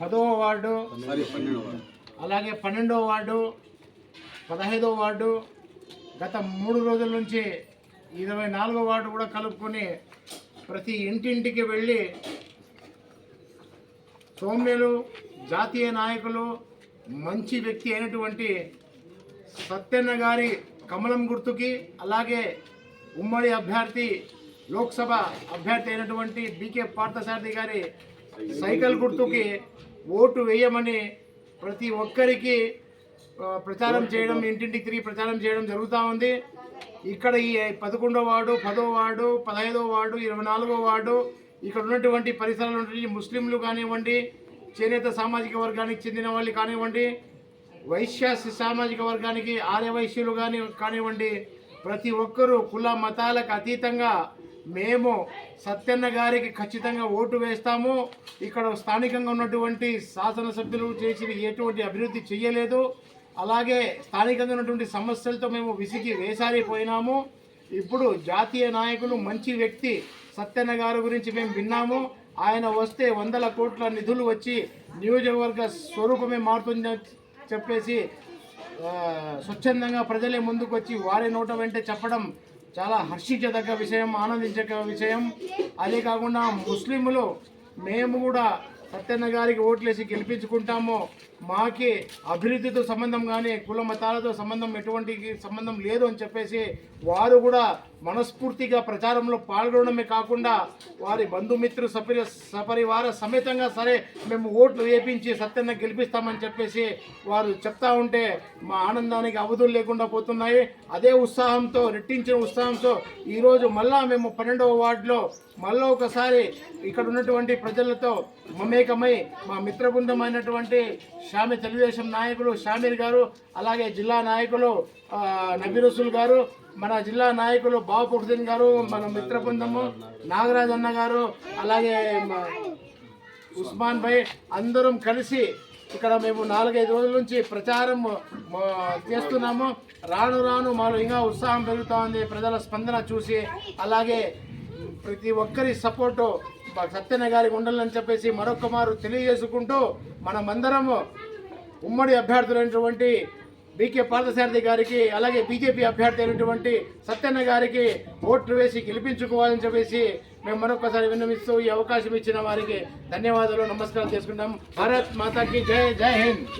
పదవ వార్డు. అలాగే పన్నెండవ వార్డు పదహైదవ వార్డు గత మూడు రోజుల నుంచి ఇరవై నాలుగో వార్డు కూడా కలుపుకొని ప్రతి ఇంటింటికి వెళ్ళి సౌమ్యులు జాతీయ నాయకులు మంచి వ్యక్తి అయినటువంటి సత్యన్న గారి కమలం గుర్తుకి అలాగే ఉమ్మడి అభ్యర్థి లోక్సభ అభ్యర్థి అయినటువంటి బీకే పార్థసారథి గారి సైకిల్ గుర్తుకి ఓటు వేయమని ప్రతి ఒక్కరికి ప్రచారం చేయడం ఇంటింటికి తిరిగి ప్రచారం చేయడం జరుగుతూ ఉంది. ఇక్కడ ఈ పదకొండో వార్డు పదో వార్డు పదహైదో వార్డు ఇరవై నాలుగో వార్డు ఇక్కడ ఉన్నటువంటి పరిసరాలు ఉన్నటువంటి ముస్లింలు కానివ్వండి చేనేత సామాజిక వర్గానికి చెందిన వాళ్ళు కానివ్వండి వైశ్య సామాజిక వర్గానికి ఆర్య వైశ్యులు కానీ కానివ్వండి ప్రతి ఒక్కరూ కుల మతాలకు అతీతంగా మేము సత్యన్న గారికి ఖచ్చితంగా ఓటు వేస్తాము. ఇక్కడ స్థానికంగా ఉన్నటువంటి శాసనసభ్యులు చేసిన ఎటువంటి అభివృద్ధి చేయలేదు అలాగే స్థానికంగా ఉన్నటువంటి సమస్యలతో మేము విసిగి వేసారిపోయినాము ఇప్పుడు జాతీయ నాయకులు మంచి వ్యక్తి సత్యన్న గారి గురించి మేము విన్నాము. ఆయన వస్తే వందల కోట్ల నిధులు వచ్చి నియోజకవర్గ స్వరూపమే మారుతుందని చెప్పేసి స్వచ్ఛందంగా ప్రజలే ముందుకు వచ్చి వారి నోట వెంటే చెప్పడం చాలా హర్షించదగ్గ విషయం ఆనందించక విషయం. అదే కాకుండా ముస్లింలు మేము కూడా సత్యన్న గారికి ఓట్లేసి గెలిపించుకుంటాము. మాకి అభివృద్ధితో సంబంధం కానీ కుల మతాలతో సంబంధం ఎటువంటి సంబంధం లేదు అని చెప్పేసి వారు కూడా మనస్ఫూర్తిగా ప్రచారంలో పాల్గొనడమే కాకుండా వారి బంధుమిత్రు సపరి సపరివార సమేతంగా సరే మేము ఓట్లు వేపించి సత్యంగా గెలిపిస్తామని చెప్పేసి వారు చెప్తా ఉంటే మా ఆనందానికి అవధులు లేకుండా పోతున్నాయి. అదే ఉత్సాహంతో రెట్టించిన ఉత్సాహంతో ఈరోజు మళ్ళా మేము పన్నెండవ వార్డులో మళ్ళీ ఒకసారి ఇక్కడ ఉన్నటువంటి ప్రజలతో మమేకమై మా మిత్రబృందమైనటువంటి షామి తెలుగుదేశం నాయకులు షామీర్ గారు అలాగే జిల్లా నాయకులు నబీ రసూల్ గారు మన జిల్లా నాయకులు బాబుద్దీన్ గారు మన మిత్రబృందము నాగరాజ్ అన్న గారు అలాగే ఉస్మాన్ భాయ్ అందరం కలిసి ఇక్కడ మేము నాలుగైదు రోజుల నుంచి ప్రచారం చేస్తున్నాము. రాను రాను మాలో ఇంకా ఉత్సాహం పెరుగుతూ ఉంది. ప్రజల స్పందన చూసి అలాగే ప్రతి ఒక్కరి సపోర్టు సత్యన గారికి ఉండాలని చెప్పేసి మరొక మారు తెలియజేసుకుంటూ మనమందరము ఉమ్మడి అభ్యర్థులైనటువంటి బీకే పార్థసారథి గారికి అలాగే బీజేపీ అభ్యర్థి అయినటువంటి సత్యన్న గారికి ఓట్లు వేసి గెలిపించుకోవాలని చెప్పేసి మేము మరొకసారి విన్నవిస్తూ ఈ అవకాశం ఇచ్చిన వారికి ధన్యవాదాలు నమస్కారం చేసుకుంటాం. భారత్ మాతాకి జై జై హింద్.